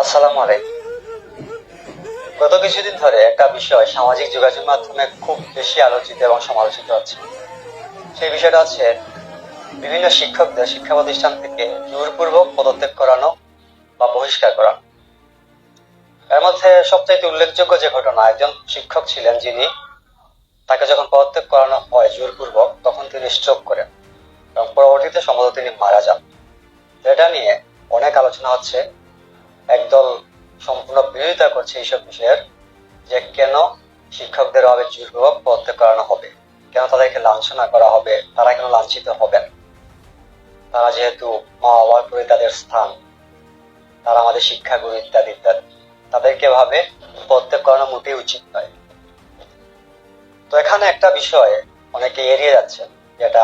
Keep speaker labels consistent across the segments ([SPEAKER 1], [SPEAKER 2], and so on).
[SPEAKER 1] আসসালামু গত কিছুদিন ধরে একটা বিষয় সামাজিক যোগাযোগ মাধ্যমে খুব বেশি আলোচিত এবং সমালোচিত হচ্ছে। সেই বিষয়টা হচ্ছে, বিভিন্ন শিক্ষকদের শিক্ষা প্রতিষ্ঠান থেকে জোরপূর্বক পদত্যাগ করানো বা বহিষ্কার করানো এর মধ্যে সবচাইতে উল্লেখযোগ্য যে ঘটনা, একজন শিক্ষক ছিলেন যিনি তাকে যখন পদত্যাগ করানো হয় জোরপূর্বক, তখন তিনি স্ট্রোক করেন এবং পরবর্তীতে সম্ভবত তিনি মারা যান। এটা নিয়ে অনেক আলোচনা হচ্ছে। একদল সম্পূর্ণ বিরোধিতা করছে এইসব বিষয়ের যে কেন শিক্ষকদের ভাবে জোরপূর্বক পদত্যাগ করানো হবে? কেন তাদেরকে লাঞ্ছনা করা হবে? তারা কেন লাঞ্ছিত হবেন? তারা যেহেতু মা বাবার প্রতি তাদের স্থান, তারা আমাদের শিক্ষাগুরু ইত্যাদি ইত্যাদি, তাদেরকে ভাবে পদত্যাগ করানো মোটেই উচিত নয়। তো এখানে একটা বিষয় অনেকে এড়িয়ে যাচ্ছে যেটা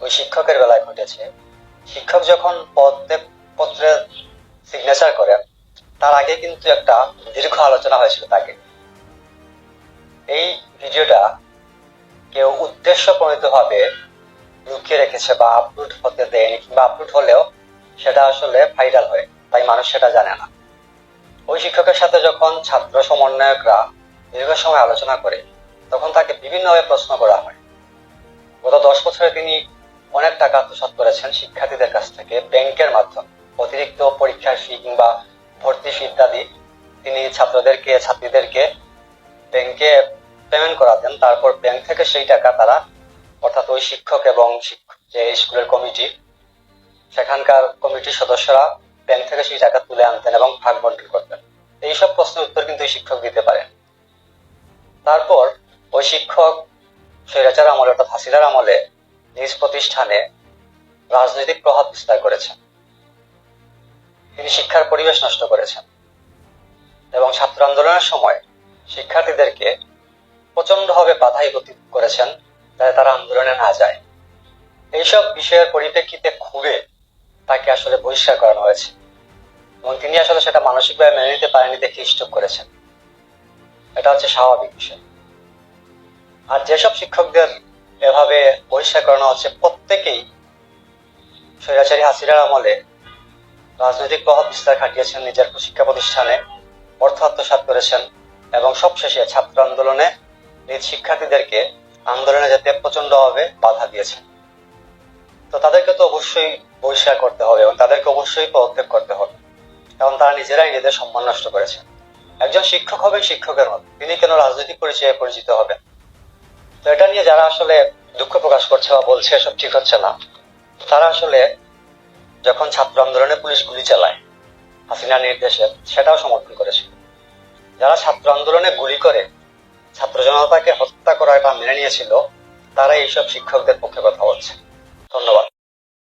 [SPEAKER 1] ওই শিক্ষকের বেলায় ঘটেছে। শিক্ষক যখন পদত্যাগ পত্রে সিগনেচার করেন তার আগে কিন্তু একটা দীর্ঘ আলোচনা হয়েছিল তাকে। এই ভিডিওটা কেউ উদ্দেশ্য প্রণীত ভাবে লুকিয়ে রেখেছে বা আপলোড হতে দেয়নি কিংবা আপলোড হলেও সেটা আসলে ভাইরাল হয়, তাই মানুষ সেটা জানে না। ওই শিক্ষকের সাথে যখন ছাত্র সমন্বয়করা দীর্ঘ সময় আলোচনা করে, তখন তাকে বিভিন্নভাবে প্রশ্ন করা হয়। গত দশ বছরে তিনি অনেক টাকা আত্মসাৎ করেছেন শিক্ষার্থীদের কাছ থেকে ব্যাংকের মাধ্যমে, অতিরিক্ত পরীক্ষার ফি কিংবা ভর্তি ফি ইত্যাদি তিনি ছাত্রদেরকে, ছাত্রীদেরকে ব্যাংকে পেমেন্ট করাতেন। তারপর ব্যাংক থেকে সেই টাকা তারা, অর্থাৎ ওই শিক্ষক এবং যে স্কুলের কমিটি সেখানকার কমিটির সদস্যরা ব্যাংক থেকে সেই টাকা তুলে আনতেন এবং ভাগ বন্টন করতেন। এইসব প্রশ্নের উত্তর কিন্তু এই শিক্ষক দিতে পারেন। তারপর ওই শিক্ষক স্বৈরাচার আমলে, অর্থাৎ হাসিনার আমলে নিজ প্রতিষ্ঠানে রাজনৈতিক প্রভাব বিস্তার করেছেন। তিনি শিক্ষার পরিবেশ নষ্ট করেছেন। এবং ছাত্র আন্দোলনের সময় শিক্ষার্থীদেরকে প্রচন্ডভাবে বাধাই করেছেন যাতে তারা আন্দোলনে না যায়। এইসব বিষয়ের পরিপ্রেক্ষিতে খুবই তাকে আসলে বহিষ্কার করানো হয়েছে। এবং তিনি আসলে সেটা মানসিকভাবে মেনে নিতে পারেনি দেখে স্টপ করেছেন। এটা হচ্ছে স্বাভাবিক বিষয়। আর যেসব শিক্ষকদের এভাবে বহিষ্কার করানো হচ্ছে, প্রত্যেকেই স্বৈরাচারী হাসিরার আমলে রাজনৈতিক প্রভাব বিস্তার খাটিয়েছেন নিজের শিক্ষা প্রতিষ্ঠানে, অর্থ আত্মসাৎ করেছেন এবং সবশেষে ছাত্র আন্দোলনে নিজ শিক্ষার্থীদেরকে আন্দোলনে যেতে প্রচন্ডভাবে বাধা দিয়েছেন। তো তাদেরকে তো অবশ্যই বহিষ্কার করতে হবে এবং তাদেরকে অবশ্যই পদত্যাগ করতে হবে, কারণ তারা নিজেরাই নিজেদের সম্মান নষ্ট করেছে একজন শিক্ষক হবেন শিক্ষকের মত, তিনি কেন রাজনৈতিক পরিচয়ে পরিচিত হবেন? তো এটা নিয়ে যারা আসলে দুঃখ প্রকাশ করছে বা বলছে সব ঠিক হচ্ছে না, তারা আসলে যখন ছাত্র আন্দোলনে পুলিশ গুলি চালায় হাসিনা নির্দেশে সেটাও সমর্থন করেছে যারা ছাত্র আন্দোলনে গুলি করে, ছাত্র জনতাকে হত্যা করা এটা মেনে নিয়েছিল, তারা এইসব শিক্ষকদের পক্ষে কথা বলছে। ধন্যবাদ।